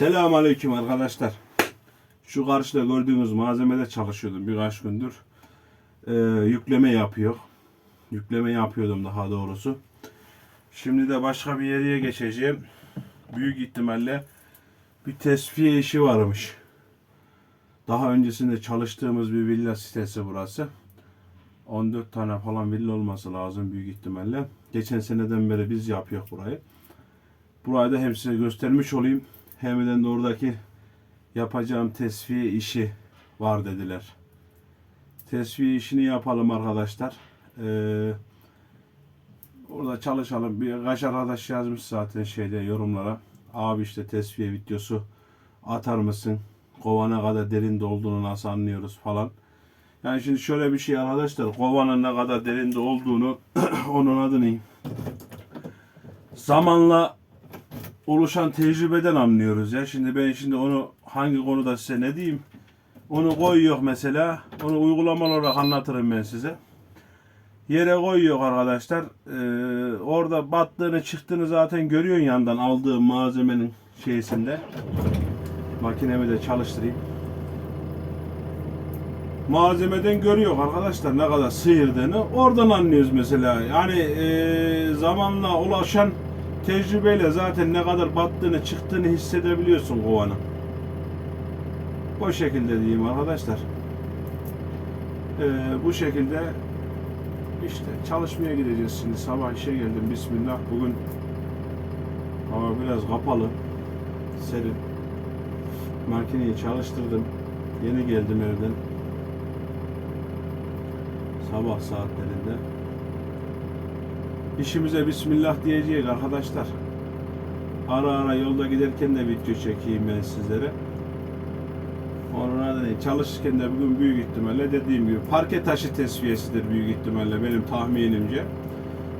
Selamun Aleyküm arkadaşlar. Şu karşıda gördüğünüz malzemede çalışıyordum birkaç gündür. Ee, yükleme yapıyor. Yükleme yapıyordum daha doğrusu. Şimdi de başka bir yere geçeceğim. Büyük ihtimalle bir tesviye işi varmış. Daha öncesinde çalıştığımız bir villa sitesi burası. 14 tane falan villa olması lazım büyük ihtimalle. Geçen seneden beri biz yapıyor burayı. Burayı da hem size göstermiş olayım. Hem de oradaki yapacağım tesviye işi var dediler. Tesviye işini yapalım arkadaşlar. Ee, orada çalışalım. Birkaç arkadaş yazmış zaten şeyde yorumlara. Abi işte tesviye videosu atar mısın? Kovana kadar derinde olduğunu nasıl anlıyoruz falan. Yani şimdi şöyle bir şey arkadaşlar. Kovanın ne kadar derinde olduğunu onun adı ne? Zamanla oluşan tecrübeden anlıyoruz ya. Şimdi ben şimdi onu hangi konuda size ne diyeyim? Onu koyuyor mesela. Onu uygulamalı olarak anlatırım ben size. Yere koyuyor arkadaşlar. Ee, orada battığını çıktığını zaten görüyorsun yandan aldığım malzemenin şeysinde. Makinemi de çalıştırayım. Malzemeden görüyor arkadaşlar ne kadar sıyırdığını. Oradan anlıyoruz mesela. Yani ee, zamanla ulaşan tecrübeyle zaten ne kadar battığını çıktığını hissedebiliyorsun kovanın. O şekilde diyeyim arkadaşlar. Ee, bu şekilde işte çalışmaya gideceğiz şimdi. Sabah işe geldim. Bismillah. Bugün hava biraz kapalı. Serin. Makineyi çalıştırdım. Yeni geldim evden. Sabah saatlerinde. İşimize bismillah diyeceğiz arkadaşlar. Ara ara yolda giderken de video çekeyim ben sizlere. Onun adına çalışırken de bugün büyük ihtimalle dediğim gibi parke taşı tesviyesidir büyük ihtimalle benim tahminimce.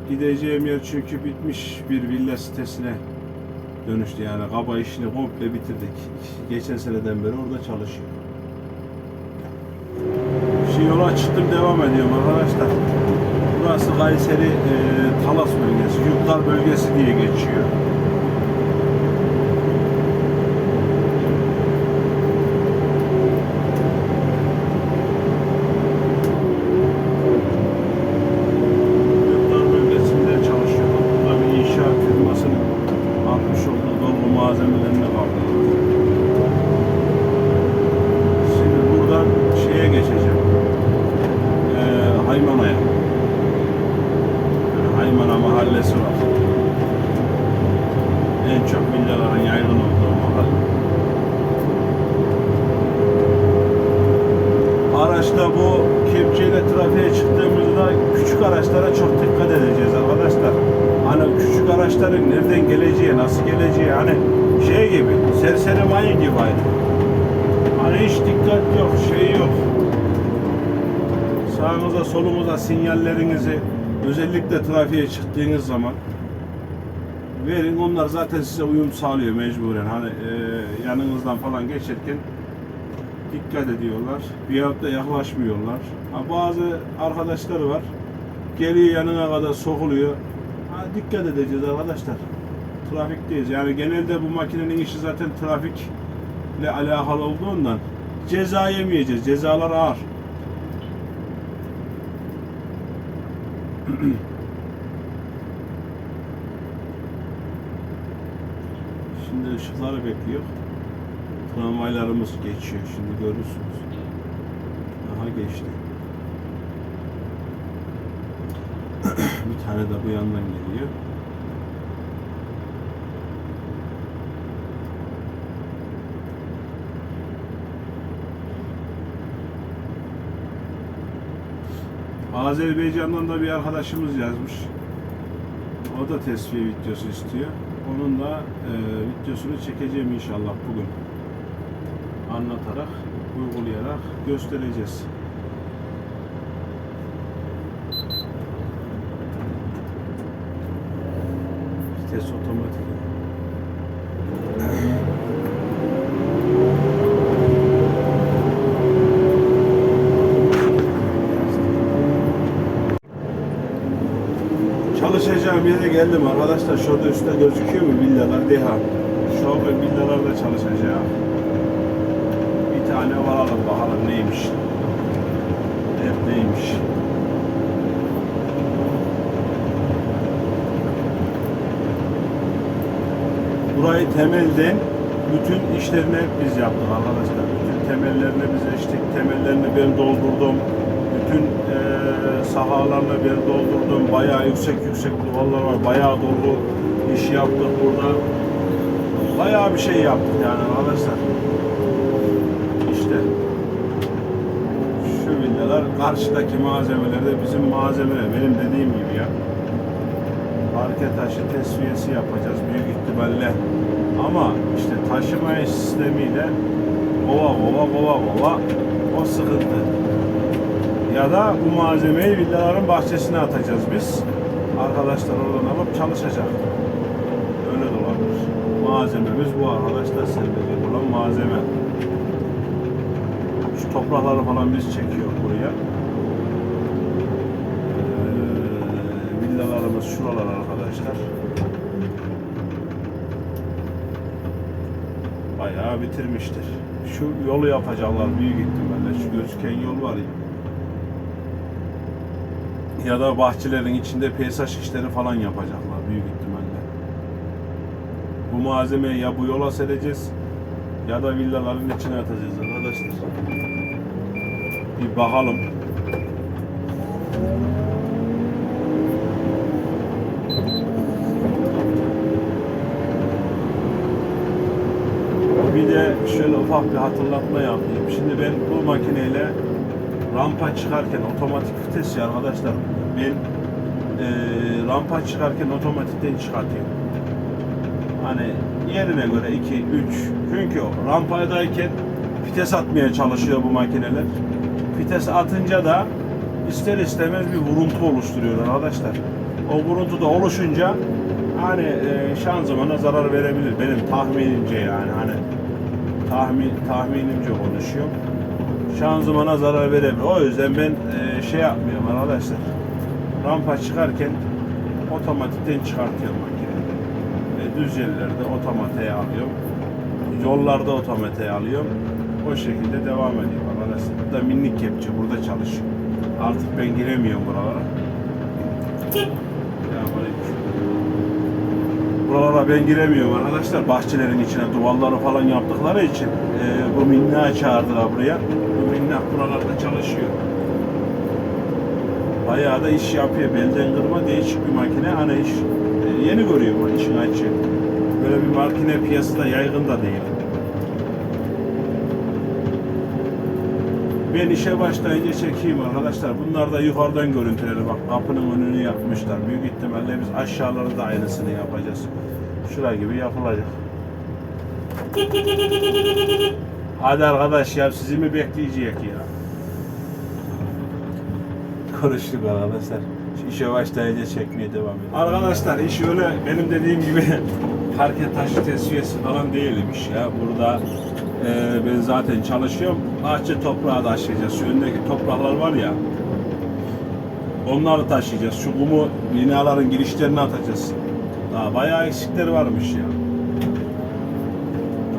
Gideceğim yer çünkü bitmiş bir villa sitesine dönüştü yani kaba işini komple bitirdik. Geçen seneden beri orada çalışıyor. Şimdi yola çıktım devam ediyorum arkadaşlar. Burası Kayseri e, Talas bölgesi, Yurtlar bölgesi diye geçiyor. Yurtlar bölgesinde çalışıyorum. Burada bir inşaat firmasının atmış olduğu dolgu malzemelerine baktık. Şimdi buradan şeye geçeceğim. Ee, Haymana'ya. Yani Haymana mahallesi var. En çok villaların yaygın olduğu mahalle. Araçta bu kepçeyle trafiğe çıktığımızda küçük araçlara çok dikkat edeceğiz arkadaşlar. Hani küçük araçların nereden geleceği, nasıl geleceği hani şey gibi, serseri mayın gibi aynı. Hani hiç dikkat yok, şey yok. Sağınıza solunuza sinyallerinizi özellikle trafiğe çıktığınız zaman verin. Onlar zaten size uyum sağlıyor mecburen. Hani e, yanınızdan falan geçerken dikkat ediyorlar. Bir da yaklaşmıyorlar. Ha, bazı arkadaşları var. Geliyor yanına kadar sokuluyor. Ha, dikkat edeceğiz arkadaşlar. Trafikteyiz. Yani genelde bu makinenin işi zaten trafikle alakalı olduğundan ceza yemeyeceğiz. Cezalar ağır. Şimdi ışıkları bekliyor. Tramvaylarımız geçiyor. Şimdi görürsünüz. Aha geçti. Bir tane de bu yandan geliyor. Azerbaycan'dan da bir arkadaşımız yazmış. O da tesviye videosu istiyor. Onun da e, videosunu çekeceğim inşallah bugün. Anlatarak, uygulayarak göstereceğiz. Vites otomatik. Çalışacağım yere geldim arkadaşlar. Şurada üstte gözüküyor mu villalar deha. Şu an villalar vidalarda çalışacak. Bir tane varalım bakalım neymiş. Hep neymiş. Burayı temelden bütün işlerini biz yaptık arkadaşlar. Bütün temellerini biz açtık. Temellerini ben doldurdum. Bütün eee sahalarını ben doldurdum. Bayağı yüksek yüksek duvarlar var. Bayağı dolu iş yaptık burada. Bayağı bir şey yaptık yani arkadaşlar. İşte şu villalar karşıdaki malzemeler de bizim malzemeler. Benim dediğim gibi ya. Parke taşı tesviyesi yapacağız büyük ihtimalle. Ama işte taşıma sistemiyle kova kova kova kova o sıkıntı. Ya da bu malzemeyi villaların bahçesine atacağız biz. Arkadaşlar oradan alıp çalışacak. Öyle de olabilir. Malzememiz bu arkadaşlar serilecek olan malzeme. Şu toprakları falan biz çekiyor buraya. Ee, villalarımız şuralar arkadaşlar. Bayağı bitirmiştir. Şu yolu yapacaklar büyük ihtimalle. Şu gözüken yol var ya. Ya da bahçelerin içinde peyzaj işleri falan yapacaklar büyük ihtimalle. Bu malzemeyi ya bu yola sereceğiz ya da villaların içine atacağız arkadaşlar. Bir bakalım. Bir de şöyle ufak bir hatırlatma yapayım. Şimdi ben bu makineyle rampa çıkarken otomatik vites ya arkadaşlar. Ben eee, rampa çıkarken otomatikten çıkartıyorum. Hani yerine göre 2, 3. Çünkü rampadayken vites atmaya çalışıyor bu makineler. Vites atınca da ister istemez bir vuruntu oluşturuyor arkadaşlar. O vuruntu da oluşunca hani e, şanzımana zarar verebilir. Benim tahminimce yani hani tahmin tahminimce konuşuyorum. Şanzımana zarar verebilir. O yüzden ben e, şey yapmıyorum arkadaşlar. Rampa çıkarken otomatikten çıkartıyorum makineyi. E, düz yerlerde otomatiğe alıyorum. Yollarda otomatiğe alıyorum. O şekilde devam ediyor arkadaşlar. Bu da minik kepçe burada çalışıyor. Artık ben giremiyorum buralara. Buralara ben giremiyorum arkadaşlar. Bahçelerin içine duvarları falan yaptıkları için e, bu minnağı çağırdılar buraya. Bu minnak buralarda çalışıyor. Bayağı da iş yapıyor. Belden kırma değişik bir makine. Hani iş e, yeni görüyorum o işin açı. Böyle bir makine piyasada yaygın da değil. Ben işe başlayınca çekeyim arkadaşlar. Bunlar da yukarıdan görüntüleri. Bak kapının önünü yapmışlar. Büyük ihtimalle biz aşağıları da aynısını yapacağız. Şura gibi yapılacak. Hadi arkadaş ya sizi mi bekleyecek ya? Konuştuk arkadaşlar. İşe başlayınca çekmeye devam edelim. Arkadaşlar iş öyle benim dediğim gibi parke taşı tesviyesi falan değilmiş ya. Burada e, ben zaten çalışıyorum. Bahçe toprağı taşıyacağız. Şu öndeki topraklar var ya. Onları taşıyacağız. Şu kumu binaların girişlerine atacağız. Daha bayağı eksikleri varmış ya.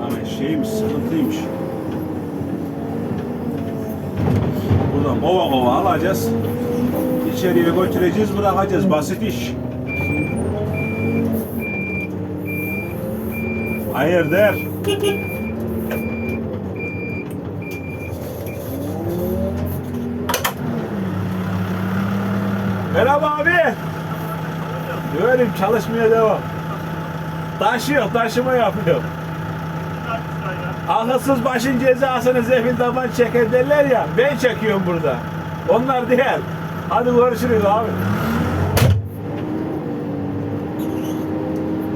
Hani şeymiş, sıkıntıymış. Buradan kova kova alacağız. İçeriye götüreceğiz, bırakacağız. Basit iş. Hayırdır? Merhaba abi. Göreyim çalışmaya devam. Taşıyor, taşıma yapıyor. Akılsız başın cezasını zefil taban çeker derler ya. Ben çekiyorum burada. Onlar değil. Hadi görüşürüz abi.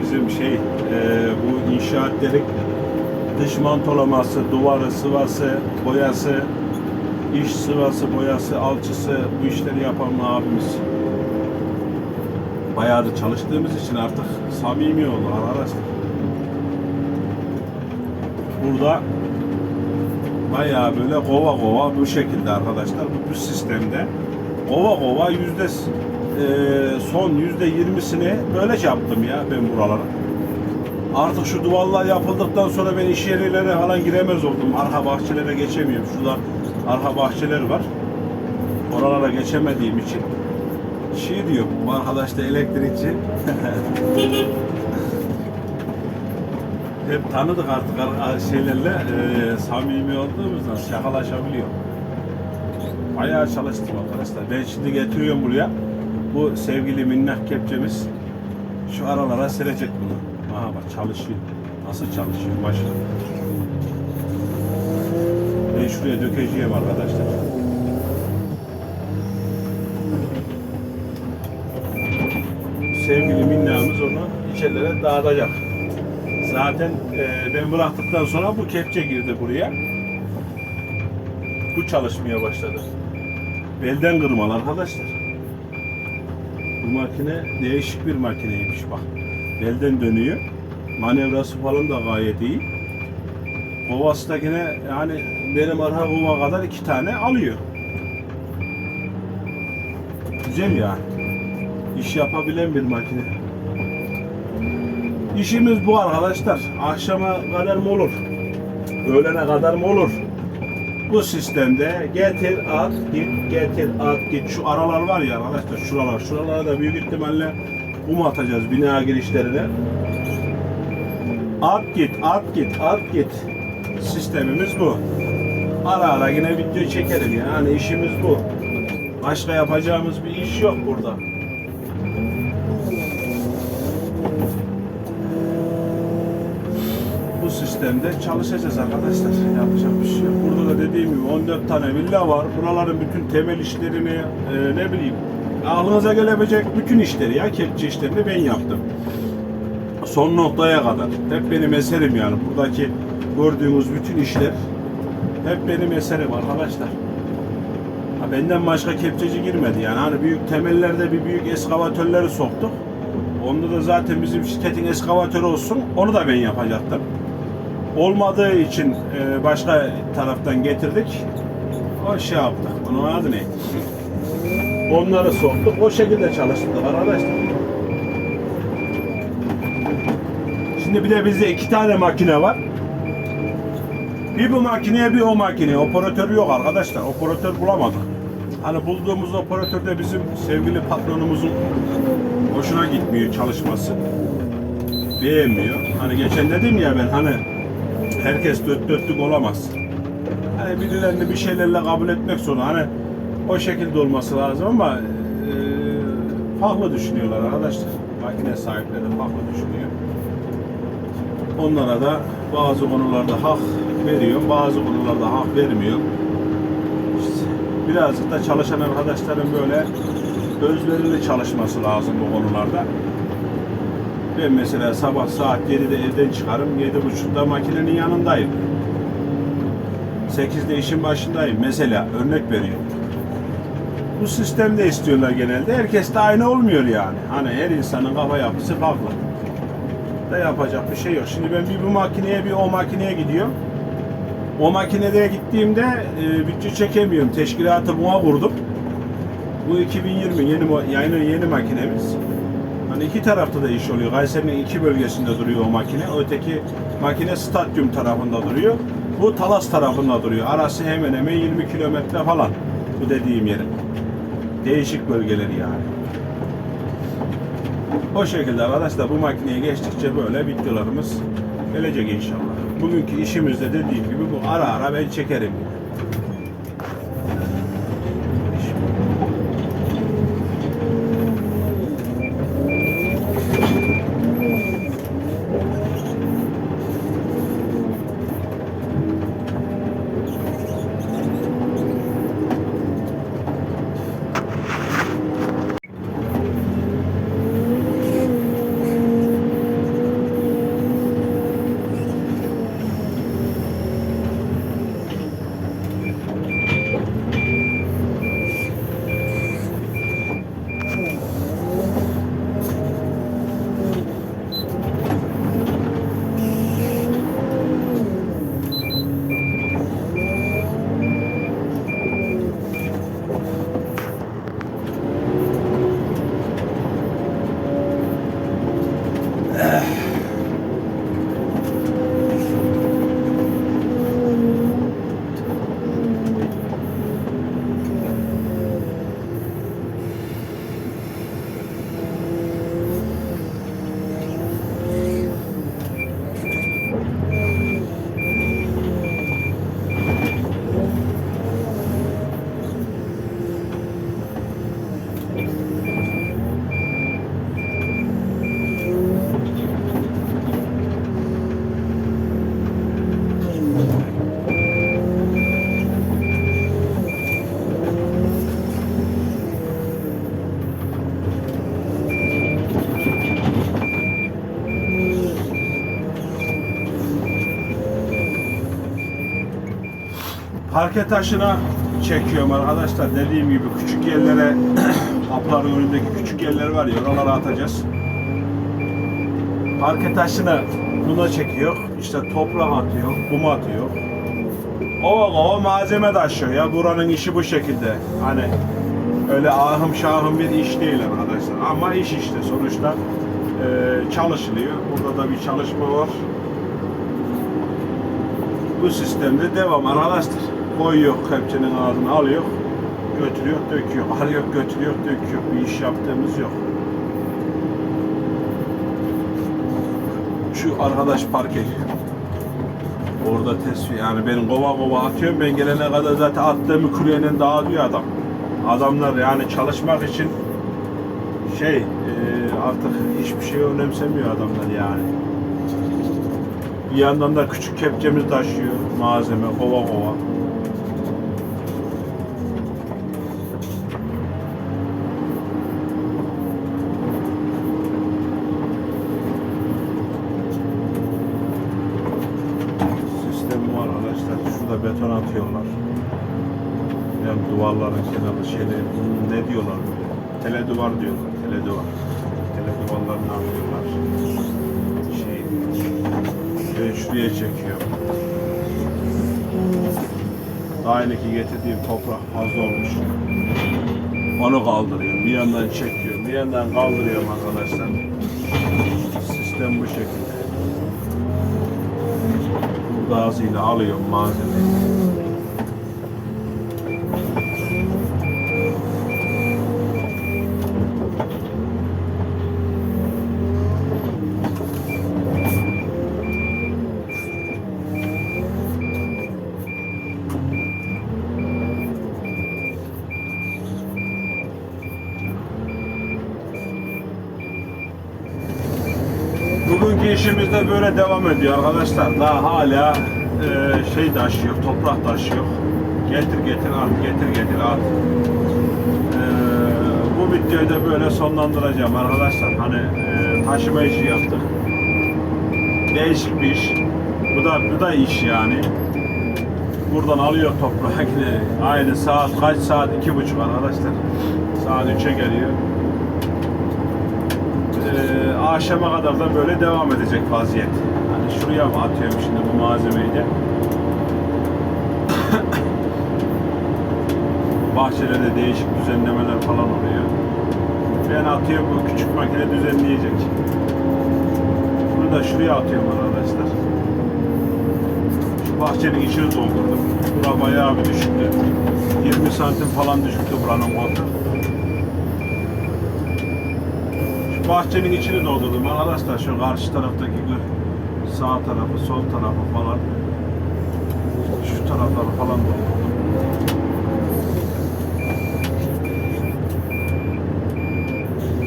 Bizim şey, e, bu inşaat dedik. Dış mantolaması, duvarı, sıvası, boyası, iş sıvası, boyası, alçısı bu işleri yapan abimiz. Bayağı da çalıştığımız için artık samimi oldu arkadaşlar. Burada bayağı böyle kova kova bu şekilde arkadaşlar bu, bu sistemde kova kova yüzde e, son yüzde yirmisini böyle yaptım ya ben buralara. Artık şu duvarlar yapıldıktan sonra ben iş yerlerine falan giremez oldum. Arka bahçelere geçemiyorum. Şurada arka bahçeler var. Oralara geçemediğim için şey diyor bu arkadaş da elektrikçi. Hep tanıdık artık ar- şeylerle e, samimi olduğumuzdan şakalaşabiliyor. Bayağı çalıştım arkadaşlar. Ben şimdi getiriyorum buraya. Bu sevgili minnak kepçemiz şu aralara silecek bunu. Aha bak çalışıyor. Nasıl çalışıyor maşallah. Ben şuraya dökeceğim arkadaşlar. Sevgili minnamız onu içerilere dağıtacak. Zaten e, ben bıraktıktan sonra bu kepçe girdi buraya. Bu çalışmaya başladı. Belden kırmalı arkadaşlar. Bu makine değişik bir makineymiş bak. Belden dönüyor. Manevrası falan da gayet iyi. Kovası da yine yani benim arka kova kadar iki tane alıyor. Güzel yani. İş yapabilen bir makine. İşimiz bu arkadaşlar. Akşama kadar mı olur? Öğlene kadar mı olur? Bu sistemde getir at git getir at git şu aralar var ya arkadaşlar şuralar şuralara da büyük ihtimalle kum atacağız bina girişlerine. At git at git at git sistemimiz bu. Ara ara yine video çekerim yani işimiz bu. Başka yapacağımız bir iş yok burada. bu sistemde çalışacağız arkadaşlar. Yapacak bir şey yok. Burada da dediğim gibi 14 tane villa var. Buraların bütün temel işlerini e, ne bileyim aklınıza gelebilecek bütün işleri ya kepçe işlerini ben yaptım. Son noktaya kadar. Hep benim eserim yani. Buradaki gördüğünüz bütün işler hep benim eserim arkadaşlar. Ha, benden başka kepçeci girmedi yani. Hani büyük temellerde bir büyük eskavatörleri soktuk. Onda da zaten bizim şirketin eskavatörü olsun. Onu da ben yapacaktım olmadığı için e, başka taraftan getirdik. O şey yaptık. Onun adı ne? Onları soktuk. O şekilde çalıştık arkadaşlar. Şimdi bir de bizde iki tane makine var. Bir bu makineye bir o makineye. Operatör yok arkadaşlar. Operatör bulamadık. Hani bulduğumuz operatör de bizim sevgili patronumuzun hoşuna gitmiyor çalışması. Beğenmiyor. Hani geçen dedim ya ben hani herkes dört dörtlük olamaz. Hani birilerini bir şeylerle kabul etmek zorunda. Hani o şekilde olması lazım ama e, farklı düşünüyorlar arkadaşlar. Makine sahipleri farklı düşünüyor. Onlara da bazı konularda hak veriyor, bazı konularda hak vermiyor. İşte birazcık da çalışan arkadaşların böyle özverili çalışması lazım bu konularda. Ben mesela sabah saat 7'de evden çıkarım, 7.30'da makinenin yanındayım. 8'de işin başındayım. Mesela örnek veriyorum. Bu sistemde istiyorlar genelde. Herkes de aynı olmuyor yani. Hani her insanın kafa yapısı farklı. Da yapacak bir şey yok. Şimdi ben bir bu makineye bir o makineye gidiyorum. O makinede gittiğimde e, bütçe çekemiyorum. Teşkilatı buna vurdum. Bu 2020 yeni yeni yeni makinemiz. Hani iki tarafta da iş oluyor. Kayseri'nin iki bölgesinde duruyor o makine. Öteki makine stadyum tarafında duruyor. Bu Talas tarafında duruyor. Arası hemen hemen 20 kilometre falan. Bu dediğim yerin. Değişik bölgeleri yani. O şekilde arkadaşlar bu makineye geçtikçe böyle videolarımız gelecek inşallah. Bugünkü işimizde dediğim gibi bu ara ara ben çekerim. Parke taşına çekiyorum arkadaşlar. Dediğim gibi küçük yerlere kapıların önündeki küçük yerler var ya oralara atacağız. Parke taşını buna çekiyor. İşte toprak atıyor, kum atıyor. Ova ova malzeme taşıyor ya. Buranın işi bu şekilde. Hani öyle ahım şahım bir iş değil arkadaşlar. Ama iş işte sonuçta eee, çalışılıyor. Burada da bir çalışma var. Bu sistemde devam arkadaşlar. Koyuyor kepçenin ağzına alıyor. Götürüyor, döküyor. Alıyor, götürüyor, döküyor. Bir iş yaptığımız yok. Şu arkadaş park ediyor. Orada tesbih yani ben kova kova atıyorum ben gelene kadar zaten attığımı kuryenen dağıtıyor adam. Adamlar yani çalışmak için şey e, artık hiçbir şey önemsemiyor adamlar yani. Bir yandan da küçük kepçemiz taşıyor malzeme kova kova. Yani duvarların kenarı şeyleri ne diyorlar böyle? Tele duvar diyorlar. Tele duvar. Tele duvarlarını atıyorlar. Şey, şöyle şuraya çekiyor. Aynı ki getirdiğim toprak fazla olmuş. Onu kaldırıyor. Bir yandan çekiyor. Bir yandan kaldırıyorum arkadaşlar. Sistem bu şekilde. Gazıyla alıyorum malzemeyi. Bugünkü işimiz de böyle devam ediyor arkadaşlar. Daha hala e, şey taşıyor, toprak taşıyor. Getir getir at, getir getir at. E, bu videoyu da böyle sonlandıracağım arkadaşlar. Hani e, taşıma işi yaptık. Değişik bir iş. Bu da bu da iş yani. Buradan alıyor toprağı yine. Aynı saat kaç saat? iki buçuk arkadaşlar. Saat 3'e geliyor akşama kadar da böyle devam edecek vaziyet. Hani şuraya mı atıyorum şimdi bu malzemeyi de. Bahçelerde değişik düzenlemeler falan oluyor. Ben atıyorum bu küçük makine düzenleyecek. Bunu da şuraya atıyorum arkadaşlar. Şu bahçenin içini doldurdum. Bura bayağı bir düşüktü. 20 santim falan düşüktü buranın botu. Bahçenin içini doldurdum arkadaşlar şu karşı taraftaki sağ tarafı sol tarafı falan şu tarafları falan doldurdum.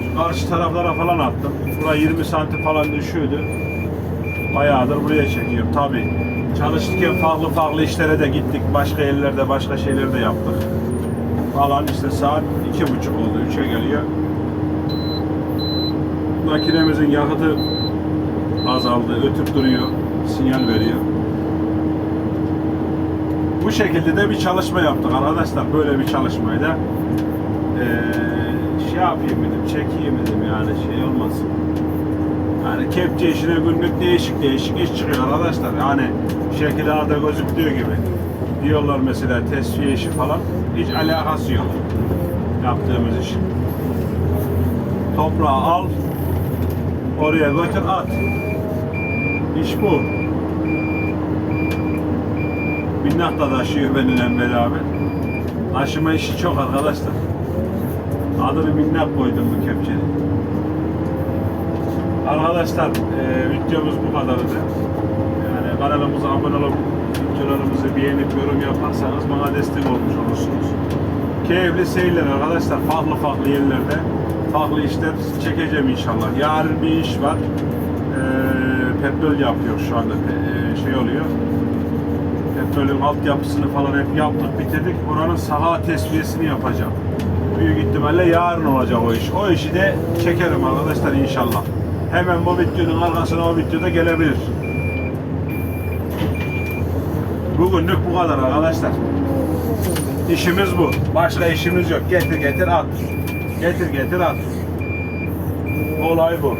Şu karşı taraflara falan attım. Bura 20 santim falan düşüyordu. Bayağıdır buraya çekiyorum. Tabi çalışırken farklı farklı işlere de gittik. Başka yerlerde başka şeyler de yaptık. Falan işte saat iki buçuk oldu. Üçe geliyor makinemizin yakıtı azaldı, ötüp duruyor, sinyal veriyor. Bu şekilde de bir çalışma yaptık arkadaşlar. Böyle bir çalışmayı eee, şey yapayım dedim, çekeyim dedim yani şey olmasın. Yani kepçe işine günlük değişik değişik iş çıkıyor arkadaşlar. Yani şekil ağda gözüktüğü gibi. Diyorlar mesela tesviye işi falan. Hiç alakası yok yaptığımız iş. Toprağı al, Oraya götür at. İş bu. Minnak da taşıyor benimle beraber. Taşıma işi çok arkadaşlar. Adını minnak koydum bu kepçenin. Arkadaşlar e, videomuz bu kadardı. Yani kanalımıza abone olup videolarımızı beğenip yorum yaparsanız bana destek olmuş olursunuz. Keyifli seyirler arkadaşlar. Farklı farklı yerlerde farklı işler çekeceğim inşallah. Yarın bir iş var. Ee, petrol yapıyor şu anda. Ee, şey oluyor. Petrolün altyapısını falan hep yaptık, bitirdik. Buranın saha tesviyesini yapacağım. Büyük ihtimalle yarın olacak o iş. O işi de çekerim arkadaşlar inşallah. Hemen bu videonun arkasına o videoda gelebilir. Bugünlük bu kadar arkadaşlar. İşimiz bu. Başka işimiz yok. Getir getir at. Getir getir at. Olay bu.